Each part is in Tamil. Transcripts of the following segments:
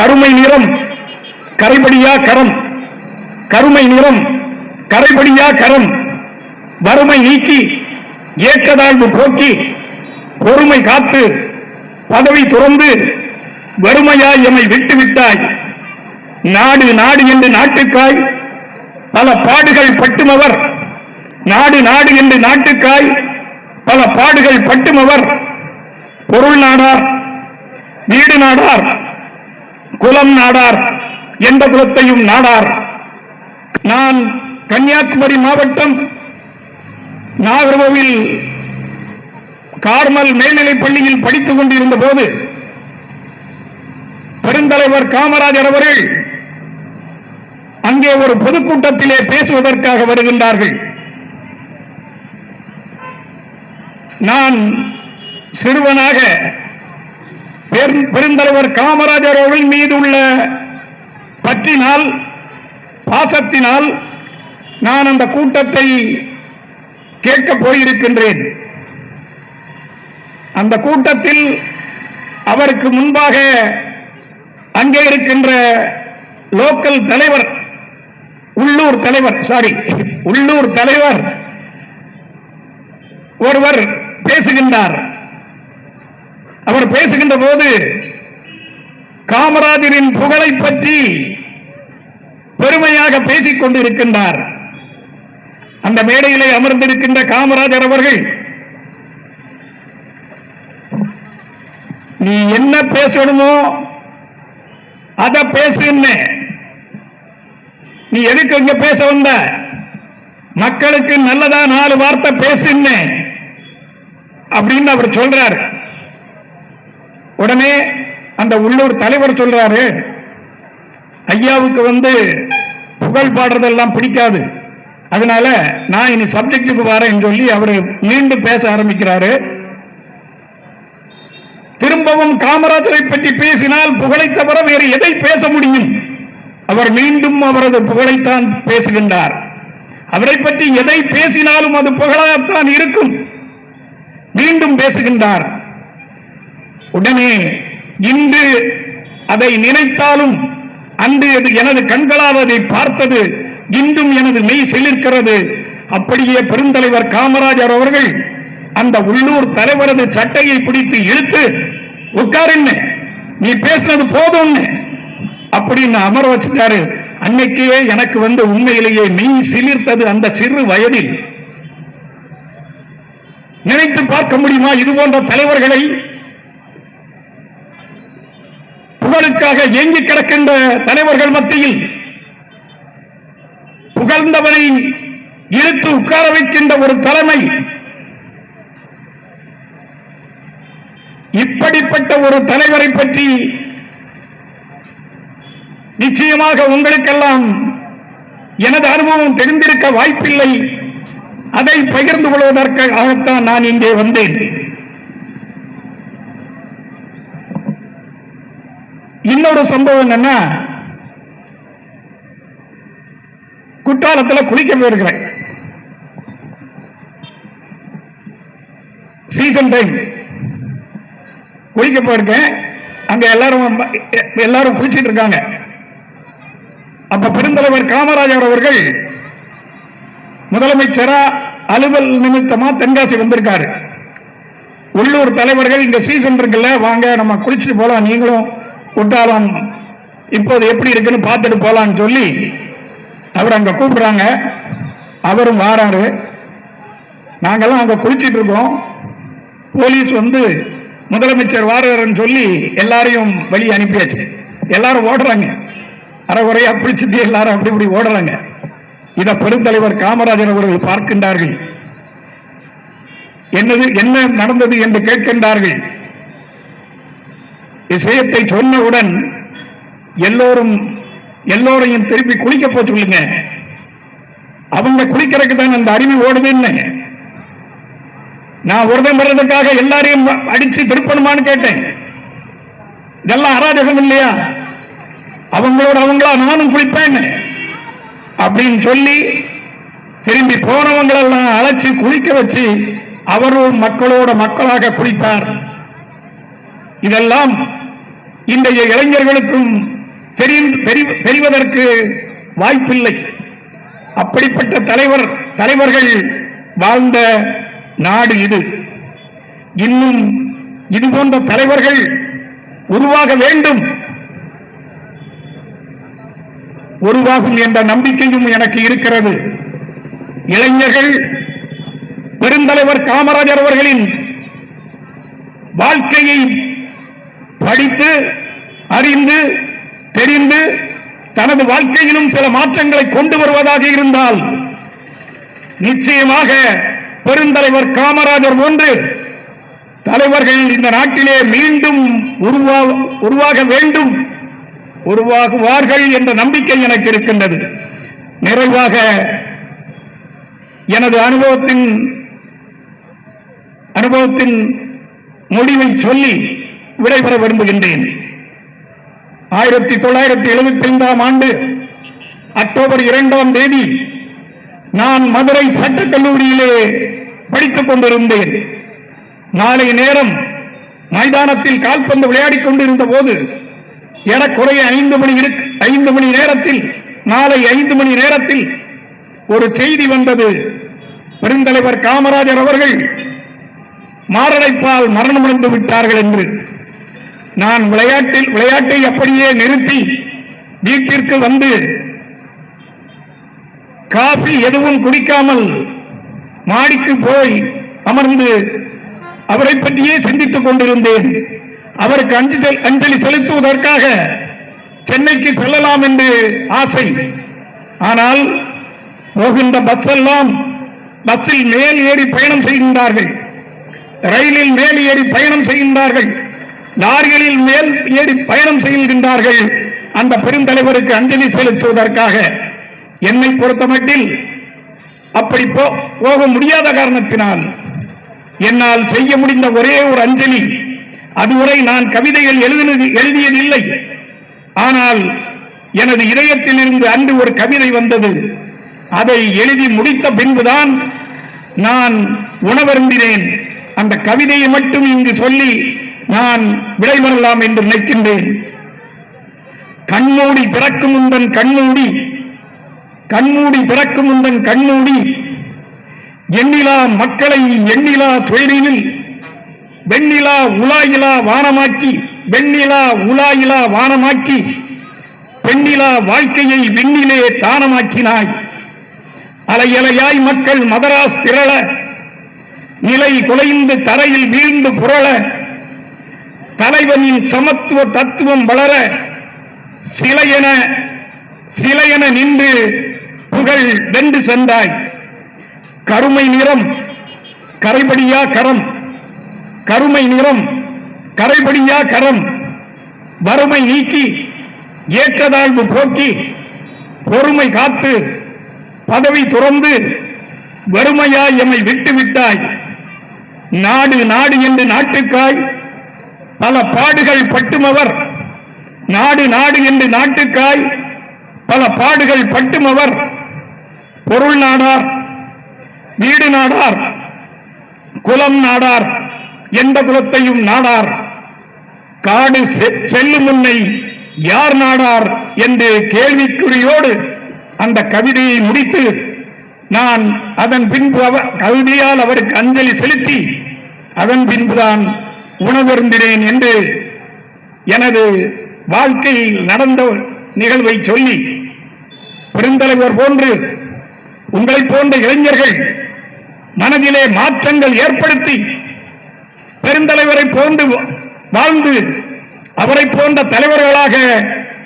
கருமை நிறம் கரைபடியா கரம். கருமை நிறம் கரைபடியா கரம். வறுமை நீக்கி ஏக்கதாழ்வு போக்கி பொறுமை காத்து பதவி துறந்து வறுமையாய் எம்மை விட்டு விட்டாய். நாடு நாடு என்று நாட்டுக்காய் பல பாடுகள் பட்டுமவர். நாடு நாடு என்று நாட்டுக்காய் பல பாடுகள் பட்டுமவர். பொருள் நாடார் வீடு நாடார் குலம் நாடார் எந்த குலத்தையும் நாடார். நான் கன்னியாகுமரி மாவட்டம் நாகர்கோவில் கார்மல் மேல்நிலைப் பள்ளியில் படித்துக் கொண்டிருந்த போது பெருந்தலைவர் காமராஜர் அவர்கள் அங்கே ஒரு பொதுக்கூட்டத்திலே பேசுவதற்காக வருகின்றார்கள். நான் சிறுவனாக பெருந்தலைவர் காமராஜர் அவர்கள் மீது உள்ள பற்றினால் பாசத்தினால் நான் அந்த கூட்டத்தை கேட்கப் போயிருக்கின்றேன். அந்த கூட்டத்தில் அவருக்கு முன்பாக அங்கே இருக்கின்ற லோக்கல் தலைவர் உள்ளூர் தலைவர் சாரி உள்ளூர் தலைவர் ஒருவர் பேசுகின்றார். அவர் பேசுகின்ற போது காமராஜரின் புகழை பற்றி பெருமையாக பேசிக் கொண்டிருக்கின்றார். அந்த மேடையிலே அமர்ந்திருக்கின்ற காமராஜர் அவர்கள் நீ என்ன பேசணுமோ அத பேசுன்னு நீ எதுக்கு இங்க பேச வந்த? மக்களுக்கு நல்லதா நாலு வார்த்தை பேசுன்னு அப்படின்னு அவர் சொல்றாரு. உடனே அந்த உள்ளூர் தலைவர் சொல்றாரு ஐயாவுக்கு வந்து புகழ் பாடுறதெல்லாம் பிடிக்காது. அதனால நான் இனி சப்ஜெக்டுக்கு வரேன்னு சொல்லி அவர் மீண்டும் பேச ஆரம்பிக்கிறாரு. திரும்பவும் காமராஜரை பற்றி பேசினால் புகழை தவிர வேறு எதை பேச முடியும்? அவர் மீண்டும் அவரது புகழைத்தான் பேசுகின்றார். அவரை பற்றி எதை பேசினாலும் அது புகழாகத்தான் இருக்கும். மீண்டும் பேசுகின்றார். உடனே இன்று அதை நினைத்தாலும் அன்று அது எனது கண்களால் அதை பார்த்தது இன்றும் எனது மெய் சிலிர்க்கிறது. அப்படியே பெருந்தலைவர் காமராஜர் அவர்கள் அந்த உள்ளூர் தலைவரது சட்டையை பிடித்து இழுத்து உட்காருன்னு நீ பேசுனது போதும்னு அப்படின்னு அமர வச்சுட்டாரு அன்னைக்கே எனக்கு வந்து உண்மையிலேயே மெய் சிலிர்த்தது அந்த சிறு வயதில். நினைத்து பார்க்க முடியுமா இது போன்ற தலைவர்களை புகழுக்காக ஏங்கி கிடக்கின்ற தலைவர்கள் மத்தியில் புகழ்ந்தவனை இழுத்து உட்கார வைக்கின்ற ஒரு தலைமை இப்படிப்பட்ட ஒரு தலைவரை பற்றி நிச்சயமாக உங்களுக்கெல்லாம் எனது அனுபவம் தெரிந்திருக்க வாய்ப்பில்லை. அதை பகிர்ந்து கொள்வதற்காகத்தான் நான் இங்கே வந்தேன். இன்னொரு சம்பவம் என்னன்னா குற்றாலத்தில் குளிக்க போயிருக்கிறேன். சீசன் டைம் குளிக்க போயிருக்கேன். அங்க எல்லாரும் எல்லாரும் குளிச்சிட்டு இருக்காங்க. அப்ப பெருந்தலைவர் காமராஜர் அவர்கள் முதலமைச்சரா அலுவல் நிமித்தமா தென்காசி வந்திருக்காரு. உள்ளூர் தலைவர்கள் இந்த சீசன் இருக்குல்ல வாங்க நம்ம குளிச்சுட்டு போலாம் நீங்களும் குற்றாலம் இப்போது எப்படி இருக்குன்னு பார்த்துட்டு போகலான்னு சொல்லி அவர் அங்க கூப்பிடுறாங்க. அவரும் வாராரு. நாங்கெல்லாம் அங்க குளிச்சிட்டு இருக்கோம். போலீஸ் வந்து முதலமைச்சர் வாராருன்னு சொல்லி எல்லாரையும் வெளியே அனுப்பியாச்சு. எல்லாரும் ஓடுறாங்க. அறகுறையா பிடிச்சிட்டு எல்லாரும் அப்படி இப்படி ஓடுறாங்க. இத பெருந்தலைவர் காமராஜர் அவர்கள் பார்க்கின்றார்கள். என்னது என்ன நடந்தது என்று கேட்கின்றார்கள். விஷயத்தை சொன்னவுடன் எல்லோரும் எல்லோரையும் திருப்பி குளிக்க போக சொல்லுங்க. அவங்க குளிக்கிறதுக்கு தான் அந்த அருவி ஓடுதுன்னு. நான் ஒருதன் வர்றதுக்காக எல்லாரையும் அடிச்சு திருப்பணுமான்னு கேட்டேன். இதெல்லாம் அராஜகம் இல்லையா? அவங்களோட அவங்களா நானும் குளிப்பேன் அப்படின்னு சொல்லி திரும்பி போனவங்களெல்லாம் அழைச்சி குளிக்க வச்சு அவரும் மக்களோட மக்களாக குளித்தார். இதெல்லாம் இன்றைய இளைஞர்களுக்கும் தெரிவதற்கு வாய்ப்பில்லை. அப்படிப்பட்ட தலைவர் தலைவர்கள் வாழ்ந்த நாடு இது. இன்னும் இது போன்ற தலைவர்கள் உருவாக வேண்டும். உருவாகும் என்ற நம்பிக்கையும் எனக்கு இருக்கிறது. இளைஞர்கள் பெருந்தலைவர் காமராஜர் அவர்களின் வாழ்க்கையை படித்து அறிந்து தெரிந்து தனது வாழ்க்கையிலும் சில மாற்றங்களை கொண்டு வருவதாக இருந்தால் நிச்சயமாக பெருந்தலைவர் காமராஜர் போன்று தலைவர்கள் இந்த நாட்டிலே மீண்டும் உருவாக வேண்டும் உருவாகுவார்கள் என்ற நம்பிக்கை எனக்கு இருக்கின்றது. நிறைவாக எனது அனுபவத்தின் அனுபவத்தின் முடிவை சொல்லி விடைபெற விரும்புகின்றேன். ஆயிரத்தி தொள்ளாயிரத்தி எழுபத்தி ஐந்தாம் ஆண்டு அக்டோபர் இரண்டாம் தேதி நான் மதுரை சட்டக்கல்லூரியிலே படித்துக் கொண்டிருந்தேன். நாளை நேரம் மைதானத்தில் கால்பந்து விளையாடிக் கொண்டிருந்த போது எனக்குறைய ஐந்து மணி இருக்கு ஐந்து மணி நேரத்தில் நாளை ஐந்து மணி நேரத்தில் ஒரு செய்தி வந்தது. பெருந்தலைவர் காமராஜர் அவர்கள் மாரடைப்பால் மரணமடைந்து விட்டார்கள் என்று. நான் விளையாட்டில் விளையாட்டை அப்படியே நிறுத்தி வீட்டிற்கு வந்து காபி எதுவும் குடிக்காமல் மாடிக்கு போய் அமர்ந்து அவரை பற்றியே சிந்தித்துக் கொண்டிருந்தேன். அவருக்கு அஞ்சலி அஞ்சலி செலுத்துவதற்காக சென்னைக்கு செல்லலாம் என்று ஆசை. ஆனால் போகின்ற பஸ் எல்லாம் பஸ்ஸில் மேல் ஏறி பயணம் செய்கின்றார்கள். ரயிலில் மேல் ஏறி பயணம் செய்கின்றார்கள். லாரிகளில் மேல் ஏறி பயணம் செய்கின்றார்கள். அந்த பெருந்தலைவருக்கு அஞ்சலி செலுத்துவதற்காக என்னை பொறுத்தமட்டில் அப்படி போ- போக முடியாத காரணத்தினால் என்னால் செய்ய முடிந்த ஒரே ஒரு அஞ்சலி அதுவரை நான் கவிதைகள் எழுதினது எழுதியதில்லை. ஆனால் எனது இதயத்தில் இருந்து அன்று ஒரு கவிதை வந்தது. அதை எழுதி முடித்த பின்புதான் நான் உணவருந்தினேன். அந்த கவிதையை மட்டும் இங்கு சொல்லி நான் விடைபெறலாம் என்று நினைக்கின்றேன். கண்மூடி பிறக்கும் உந்தன் கண்மூடி கண்மூடி பிறக்கும் உந்தன் கண்மூடி. எண்ணிலா மக்களை எண்ணிலா துயரில் வெண்ணிலா உலாயிலா வானமாக்கி வெண்ணிலா உலாயிலா வானமாக்கி பெண்ணிலா வாழ்க்கையை விண்ணிலே தானமாக்கினாய். அலையலையாய் மக்கள் மதராஸ் திரள நிலை குலைந்து தரையில் வீழ்ந்து புரள தலைவனின் சமத்துவ தத்துவம் வளர சிலையென சிலையென நின்று புகழ் வென்று சென்றாய். கருமை நிறம் கரைபடியா கரம் கருமை நிறம் கரைபடியா கரம். வறுமை நீக்கி ஏற்றதாழ்வு போக்கி பொறுமை காத்து பதவி துறந்து வறுமையாய் எம்மை விட்டு விட்டாய் நாடு நாடு என்று நாட்டுக்காய் பல பாடுகள் பட்டுமவர் நாடு நாடு என்று நாட்டுக்காய். பல பாடுகள் பட்டுமவர் பொருள் நாடார் வீடு நாடார் குலம் நாடார் எந்த குலத்தையும் நாடார். காடு செ- செல்லும் முன்னை யார் நாடார் என்று கேள்விக்குறியோடு அந்த கவிதையை முடித்து நான் அதன் பின்பு அவர் கவிதையால் அவருக்கு அஞ்சலி செலுத்தி அதன் பின்புதான் உணவருந்தினேன் என்று எனது வாழ்க்கையில் நடந்த நிகழ்வை சொல்லி பெருந்தலைவர் போன்று உங்களைப் போன்ற இளைஞர்கள் மனதிலே மாற்றங்கள் ஏற்படுத்தி பெருந்தலைவரை போன்று வாழ்ந்து அவரை போன்ற தலைவர்களாக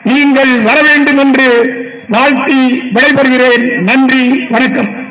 நீங்கள் வர வேண்டும் என்று வாழ்த்தி விடைபெறுகிறேன். நன்றி வணக்கம்.